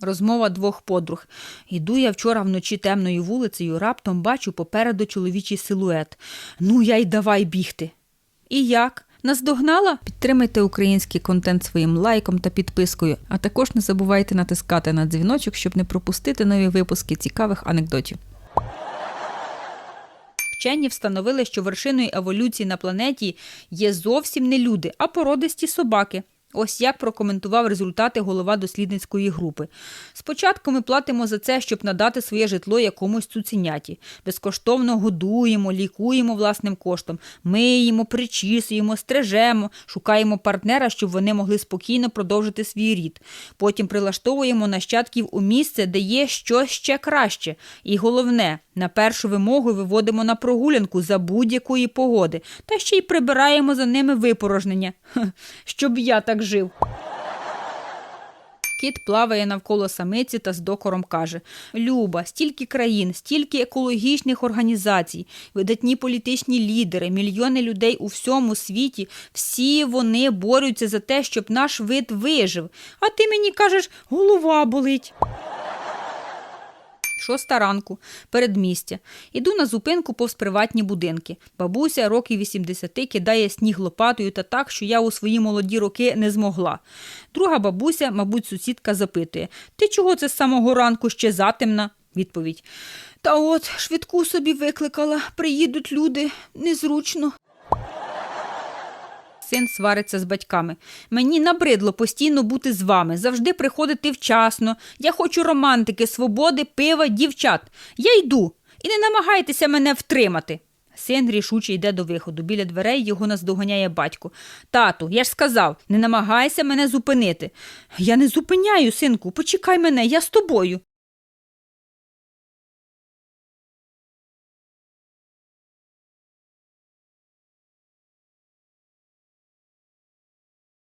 Розмова двох подруг. Іду я вчора вночі темною вулицею, раптом бачу попереду чоловічий силует. Ну, я й давай бігти. І як? Наздогнала? Підтримайте український контент своїм лайком та підпискою, а також не забувайте натискати на дзвіночок, щоб не пропустити нові випуски цікавих анекдотів. Вчені встановили, що вершиною еволюції на планеті є зовсім не люди, а породисті собаки. Ось як прокоментував результати голова дослідницької групи. Спочатку ми платимо за це, щоб надати своє житло якомусь цуценяті. Безкоштовно годуємо, лікуємо власним коштом, миємо, причісуємо, стрижемо, шукаємо партнера, щоб вони могли спокійно продовжити свій рід. Потім прилаштовуємо нащадків у місце, де є щось ще краще. І головне, на першу вимогу виводимо на прогулянку за будь-якої погоди, та ще й прибираємо за ними випорожнення. Щоб я так жив. Кіт плаває навколо самиці та з докором каже: Люба, стільки країн, стільки екологічних організацій, видатні політичні лідери, мільйони людей у всьому світі, всі вони борються за те, щоб наш вид вижив. А ти мені кажеш, голова болить. Шоста ранку, передмістя. Іду на зупинку повз приватні будинки. Бабуся років 80 кидає сніг лопатою та так, що я у свої молоді роки не змогла. Друга бабуся, мабуть, сусідка запитує: Ти чого це з самого ранку ще затемна? Відповідь. Та от, швидку собі викликала, приїдуть люди, незручно. Син свариться з батьками. Мені набридло постійно бути з вами, завжди приходити вчасно. Я хочу романтики, свободи, пива, дівчат. Я йду. І не намагайтеся мене втримати. Син рішуче йде до виходу. Біля дверей його наздоганяє батько. Тату, я ж сказав, не намагайся мене зупинити. Я не зупиняю, синку, почекай мене, я з тобою.